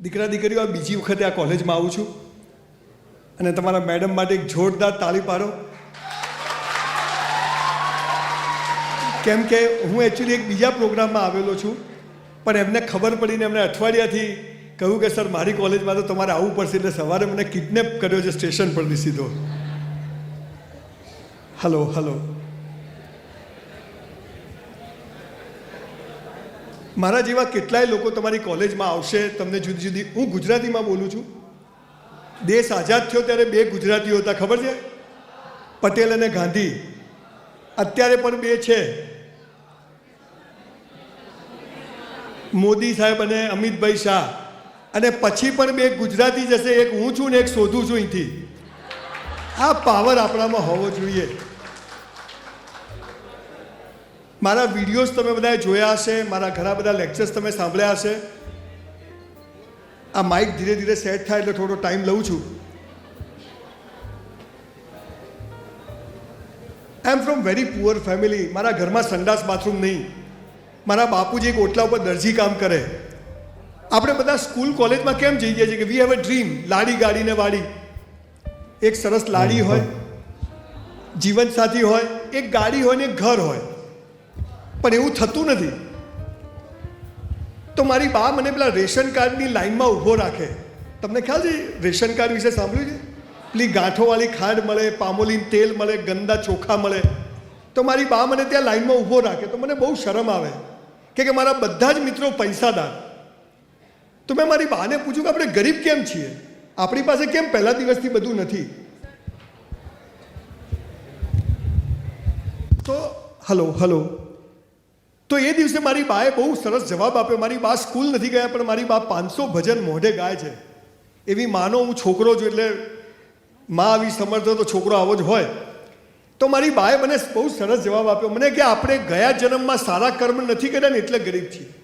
દીકરા દીકરીઓ બીજી વખતે આ કોલેજમાં આવું છું. અને તમારા મેડમ માટે એક જોરદાર તાળી પાડો. કેમ કે હું એકચ્યુઅલી એક બીજા પ્રોગ્રામમાં આવેલો છું, પણ એમને ખબર પડીને એમને અઠવાડિયાથી કહ્યું કે, સર, મારી કોલેજમાં તો તમારે આવવું પડશે એટલે સવારે મને કિડનેપ કર્યો છે સ્ટેશન પરથી સીધો. હલો હલો મારા જેવા કેટલાય લોકો તમારી કોલેજમાં આવશે, તમને જુદી જુદી, હું ગુજરાતીમાં બોલું છું. દેશ આઝાદ થયો ત્યારે બે ગુજરાતીઓ હતા, ખબર છે? પટેલ અને ગાંધી. અત્યારે પણ બે છે. મોદી સાહેબ અને અમિતભાઈ શાહ. અને પછી પણ બે ગુજરાતી જશે એક હું છું ને એક શોધું છું અહીંથી. આ પાવર આપણામાં હોવો જોઈએ. મારા વિડીયોઝ તમે બધાએ જોયા હશે મારા ઘણા બધા લેક્ચર્સ તમે સાંભળ્યા હશે. આ માઇક ધીરે ધીરે સેટ થાય એટલે થોડો ટાઈમ લઉં છું. I am from very poor family મારા ઘરમાં સંડાસ બાથરૂમ નહીં. મારા બાપુજી એક ઓટલા ઉપર દરજી કામ કરે. આપણે બધા સ્કૂલ કોલેજમાં કેમ જઈએ છીએ કે વી હેવ અ ડ્રીમ લાડી ગાડીને વાડી. એક સરસ લાડી હોય જીવનસાથી હોય એક ગાડી હોય ને એક ઘર હોય. પણ એવું થતું નથી. તો મારી બા મને પેલા રેશન કાર્ડની લાઈનમાં ઊભો રાખે. તમને ખ્યાલ છે રેશન કાર્ડ વિશે સાંભળ્યું છે? પેલી ગાંઠોવાળી ખાંડ મળે, પામોલીન તેલ મળે, ગંદા ચોખા મળે. તો મારી બા મને ત્યાં લાઈનમાં ઊભો રાખે તો મને બહુ શરમ આવે કે કે મારા બધા જ મિત્રો પૈસાદાર. તો મેં મારી બાને પૂછ્યું કે આપણે ગરીબ કેમ છીએ? આપણી પાસે કેમ પહેલા દિવસથી બધું નથી? તો, હલો હલો. તો એ દિવસે મારી બાએ બહુ સરસ જવાબ આપ્યો. મારી બા સ્કૂલ નથી ગયા, પણ મારી બા પાંચસો ભજન મોઢે ગાય છે. એવી માનો હું છોકરો છું એટલે માં આવી સમર્થ તો છોકરો આવો જ હોય. તો મારી બાએ મને બહુ સરસ જવાબ આપ્યો. મને કે આપણે ગયા જન્મમાં સારા કર્મ નથી કર્યા ને એટલે ગરીબ છીએ.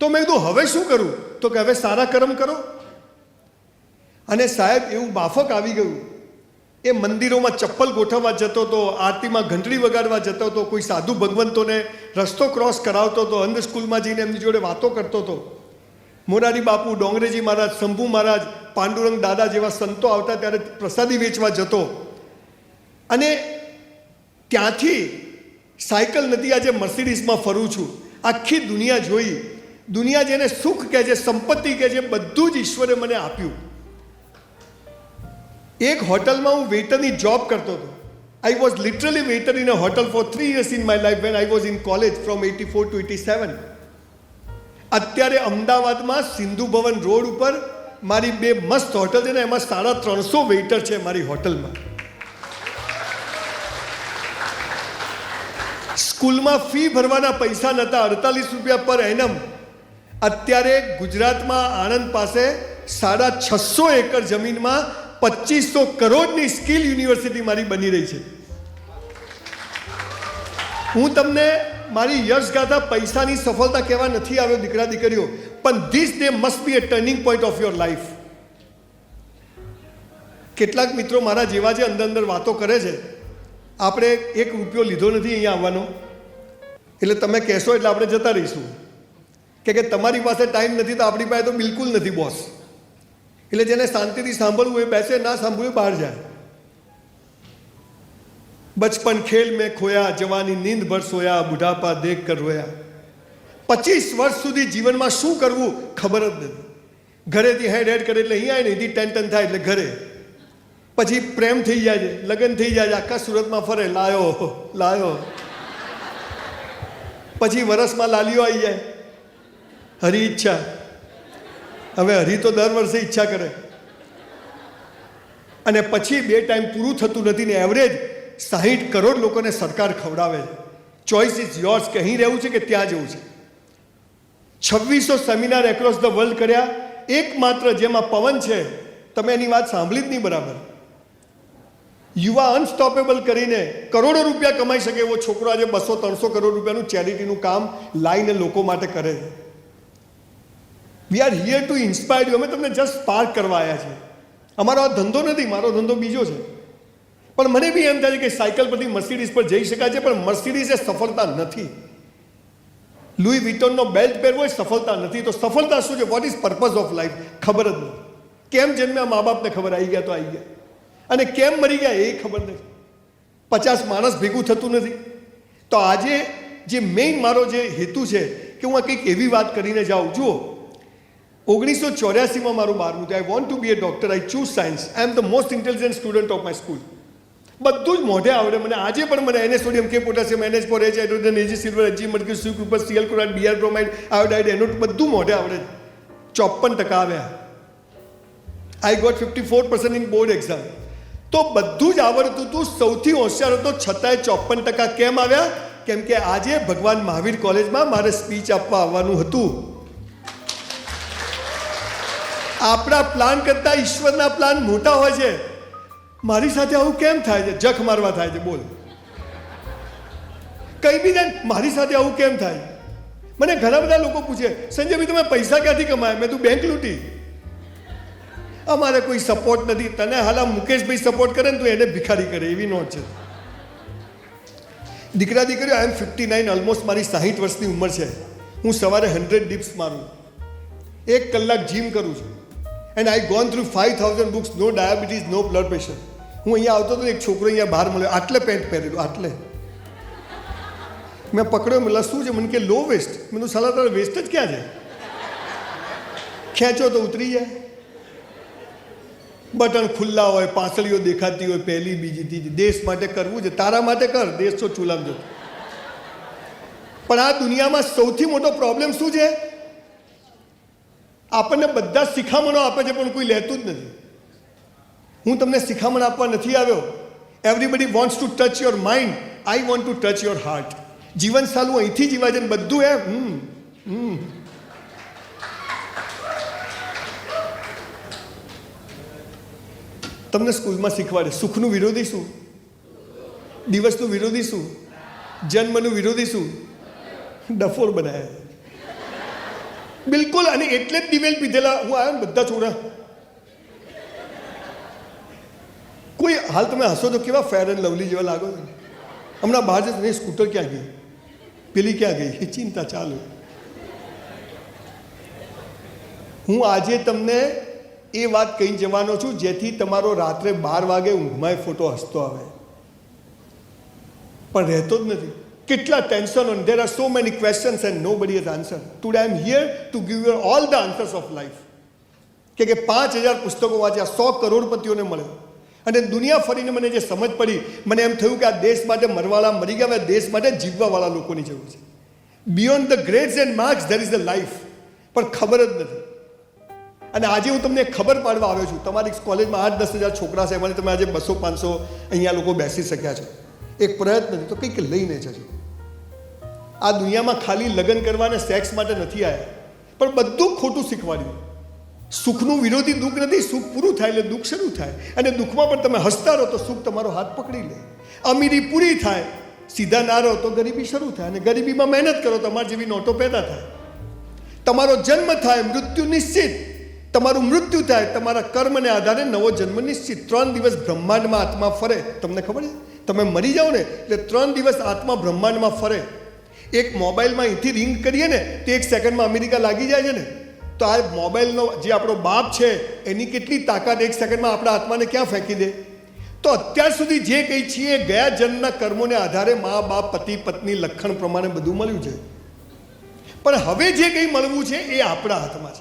તો મેં કીધું, હવે શું કરું? તો કે, હવે સારા કર્મ કરો. અને સાહેબ એવું માફક આવી ગયું. એ મંદિરોમાં ચપ્પલ ગોઠવવા જતો હતો, આરતીમાં ઘંટડી વગાડવા જતો હતો, કોઈ સાધુ ભગવંતોને રસ્તો ક્રોસ કરાવતો હતો, અંધ સ્કૂલમાં જઈને એમની જોડે વાતો કરતો હતો. મોરારી બાપુ, ડોંગરેજી મહારાજ, શંભુ મહારાજ, પાંડુરંગ દાદા જેવા સંતો આવતા ત્યારે પ્રસાદી વેચવા જતો. અને ત્યાંથી સાયકલ નથી, આજે મર્સિડીઝમાં ફરું છું. આખી દુનિયા જોઈ. દુનિયા જેને સુખ કહે છે, સંપત્તિ કહે છે, બધું જ ઈશ્વરે મને આપ્યું. એક હોટલમાં હું વેઇટરની જોબ કરતો હતો. I was literally waiter in a hotel for three years in my life when I was in college from eighty four to eighty seven અત્યારે અમદાવાદમાં સિંધુ ભવન રોડ ઉપર મારી બે મસ્ત હોટલ છે ને એમાં સાડા ત્રણસો વેઇટર છે મારી હોટલમાં. સ્કૂલમાં ફી ભરવાના પૈસા નહોતા અડતાલીસ રૂપિયા પર એનમ. અત્યારે ગુજરાતમાં આણંદ પાસે સાડા છસો એકર જમીનમાં પચીસો કરોડની સ્કિલ યુનિવર્સિટી મારી બની રહી છે. હું તમને મારી યશગાથા પૈસાની સફળતા કહેવા નથી આવ્યો દીકરા દીકરીઓ, પણ this day must be a turning point of your life કેટલાક મિત્રો મારા જેવા જે અંદર અંદર વાતો કરે છે, આપણે એક રૂપિયો લીધો નથી અહીંયા આવવાનો. એટલે તમે કહેશો એટલે આપણે જતા રહીશું. કે તમારી પાસે ટાઈમ નથી તો આપણી પાસે તો બિલકુલ નથી બોસ એટલે જેને શાંતિથી સાંભળવું એ બેસે, ના સાંભળવું બહાર જાય. બચપન ખેલ મેં ખોયા, જવાની નીંદ ભર સોયા, બુઢાપા દેખ કર રોયા. પચીસ વર્ષ સુધી જીવનમાં શું કરવું, ખબર જ નથી. ઘરેથી હેડ હેડ કરે એટલે અહીંયા આવે ને અહીંથી ટેન થાય એટલે ઘરે. પછી પ્રેમ થઈ જાય છે, લગ્ન થઈ જાય છે, આખા સુરતમાં ફરે, લાયો લાયો. પછી વરસમાં લાલીઓ આવી જાય. હરી ઈચ્છા. હવે હરી તો દર વર્ષે ઈચ્છા કરે. અને પછી બે ટાઈમ પૂરું થતું નથી ને એવરેજ સાહીઠ કરોડ લોકોને સરકાર ખવડાવે છે. ચોઇસ ઇઝ યોર્સ કે અહીં રહેવું છે કે ત્યાં જવું છે. છવ્વીસો સેમિનાર એક્રોસ ધ વર્લ્ડ કર્યા. એકમાત્ર જેમાં પવન છે. તમે એની વાત સાંભળી જ નહીં બરાબર. યુવા અનસ્ટોપેબલ કરીને કરોડો રૂપિયા કમાઈ શકે એવો છોકરો આજે બસો, ત્રણસો કરોડ રૂપિયાનું ચેરિટીનું કામ લાઈને લોકો માટે કરે છે. We are here to inspire you અમે તમને જસ્ટ સ્પાર્ક કરવા આવ્યા છીએ. અમારો આ ધંધો નથી, મારો ધંધો બીજો છે. પણ મને બી એમ થાય છે કે સાયકલ પરથી મર્સિડીઝ પર જઈ શકાય છે, પણ મર્સિડીઝ એ સફળતા નથી. લુઈ વિટોનનો બેલ્ટ પહેરવો એ સફળતા નથી. તો સફળતા શું છે? What is purpose of life ખબર જ નથી. કેમ જન્મ્યા? મા બાપને ખબર આવી ગયા તો આવી ગયા. અને કેમ મરી ગયા એ ખબર નથી. પચાસ માણસ ભેગું થતું નથી. તો આજે જે મેઇન મારો જે હેતુ છે કે હું આ કંઈક એવી વાત કરીને જાઉં. જુઓ ઓગણીસો ચોર્યાસીમાં મારું બારમું થયું. I want to be a doctor I choose science I am the most intelligent student of my school બધું જ મોઢે આવડે મને. આજે પણ મને એને સોડિયમ કે potassium NH four H hydrogen AG silver AG મટકી C group CL chloride BR bromide iodide એનો બધું મોઢે આવડે. ચોપન ટકા આવ્યા. I got fifty four percent in board exam તો બધું જ આવડતું હતું સૌથી હોશિયાર હતો. છતાંય ચોપન ટકા કેમ આવ્યા? કેમ કે આજે ભગવાન મહાવીર કોલેજમાં મારે સ્પીચ આપવા આવવાનું હતું. આપણા પ્લાન કરતાં ઈશ્વરના પ્લાન મોટા હોય છે. મારી સાથે આવું કેમ થાય છે? જખ મારવા થાય છે, બોલ. કઈ બી ને મારી સાથે આવું કેમ થાય? મને ઘણા બધા લોકો પૂછે સંજયભાઈ તમે પૈસા ક્યાંથી કમાયા? મેં તું બેંક લૂંટી. અમારે કોઈ સપોર્ટ નથી. તને હાલા મુકેશભાઈ સપોર્ટ કરે ને તું એને ભિખારી કરે, એવી નોટ છે. દીકરા દીકરીઓ I am fifty nine almost મારી સાહીઠ વર્ષની ઉંમર છે. હું સવારે હંડ્રેડ ડિપ્સ મારું. એક કલાક જીમ કરું છું. And I gone through five thousand books no diabetes no blood pressure હું અહીંયા આવતો હતો ને એક છોકરો અહીંયા બહાર મળ્યો, આટલે પેન્ટ પહેરેલું, આટલે. મેં પકડ્યો, મેં શું છે? મને કે લો વેસ્ટ મેં તો સાલા, તારે વેસ્ટ જ ક્યાં છે? ખેંચો તો ઉતરી જાય. બટન ખુલ્લા હોય, પાસળીઓ દેખાતી હોય, પહેલી, બીજી, ત્રીજી. દેશ માટે કરવું છે, તારા માટે કર, દેશ તો ચૂલામ જો પણ આ દુનિયામાં સૌથી મોટો પ્રોબ્લેમ શું છે? આપણને બધા શિખામણો આપે છે, પણ કોઈ લેતું જ નથી. હું તમને શિખામણ આપવા નથી આવ્યો. Everybody wants to touch your mind I want to touch your heart જીવન સાલું અહીંથી જીવાય છે બધું એમ. હમ હમ. તમને સ્કૂલમાં શીખવાડે. સુખનું વિરોધી શું? દિવસનું વિરોધી શું? જન્મનું વિરોધી શું? ડફોર બનાવ્યા બિલકુલ, અને એટલે જ દિવેલ પીધેલા. હું આવ્યો બધા છોકરા. કોઈ હાલ તમે હસો તો કેવા ફેર એન્ડ લવલી જેવા લાગો છો? હમણાં બહાર જશે નહીં સ્કૂટર ક્યાં ગઈ? પેલી ક્યાં ગઈ? એ ચિંતા ચાલુ. હું આજે તમને એ વાત કહી જવાનો છું, જેથી તમારો રાત્રે બાર વાગે ઊંઘમાં ફોટો હસતો આવે. પણ રહેતો જ નથી. કેટલા tension on there are so many questions and nobody has answer today I am here to give your all the answers of life કે કે પાંચ હજાર પુસ્તકો વાંચ્યા, સો કરોડપતિઓને મળ્યો. અને દુનિયા ફરીને મને જે સમજ પડી, મને એમ થયું કે આ દેશ માટે મરવાળા, મરી ગયા દેશ માટે જીવવાવાળા લોકોની જરૂર છે. Beyond the grades and marks there is the life પણ ખબર જ નથી. અને આજે હું તમને ખબર પાડવા આવ્યો છું. તમારી કોલેજમાં આઠ દસ હજાર છોકરા છે એમાંથી તમે આજે બસો, પાંચસો અહીંયા લોકો બેસી શક્યા છો. એક પ્રયત્ન તો કંઈક લઈને જજો. આ દુનિયામાં ખાલી લગ્ન કરવાને સેક્સ માટે નથી આવ્યા પણ બધું ખોટું શીખવાડ્યું. સુખનું વિરોધી દુઃખ નથી, સુખ પૂરું થાય એટલે દુઃખ શરૂ થાય. અને દુઃખમાં પણ તમે હસતા રહો તો સુખ તમારો હાથ પકડી લે. અમીરી પૂરી થાય, સીધા ના રહો તો ગરીબી શરૂ થાય. અને ગરીબીમાં મહેનત કરો તમારી જેવી નોટો પેદા થાય. તમારો જન્મ થાય, મૃત્યુ નિશ્ચિત. તમારું મૃત્યુ થાય, તમારા કર્મને આધારે નવો જન્મ નિશ્ચિત. ત્રણ દિવસ બ્રહ્માંડમાં આત્મા ફરે. તમને ખબર છે? તમે મરી જાઓ ને, એટલે ત્રણ દિવસ આત્મા બ્રહ્માંડમાં ફરે. એક મોબાઈલમાં અહીંથી રિંગ કરીએ ને, તે એક સેકન્ડમાં અમેરિકા લાગી જાય છે ને. તો આ મોબાઈલનો જે આપણો બાપ છે, એની કેટલી તાકાત એક સેકન્ડમાં આપણા આત્માને ક્યાં ફેંકી દે? તો અત્યાર સુધી જે કંઈ છીએ, ગયા જન્મના કર્મોને આધારે મા, બાપ, પતિ, પત્ની લક્ષણ પ્રમાણે બધું મળ્યું છે. પણ હવે જે કંઈ મળવું છે, એ આપણા હાથમાં છે.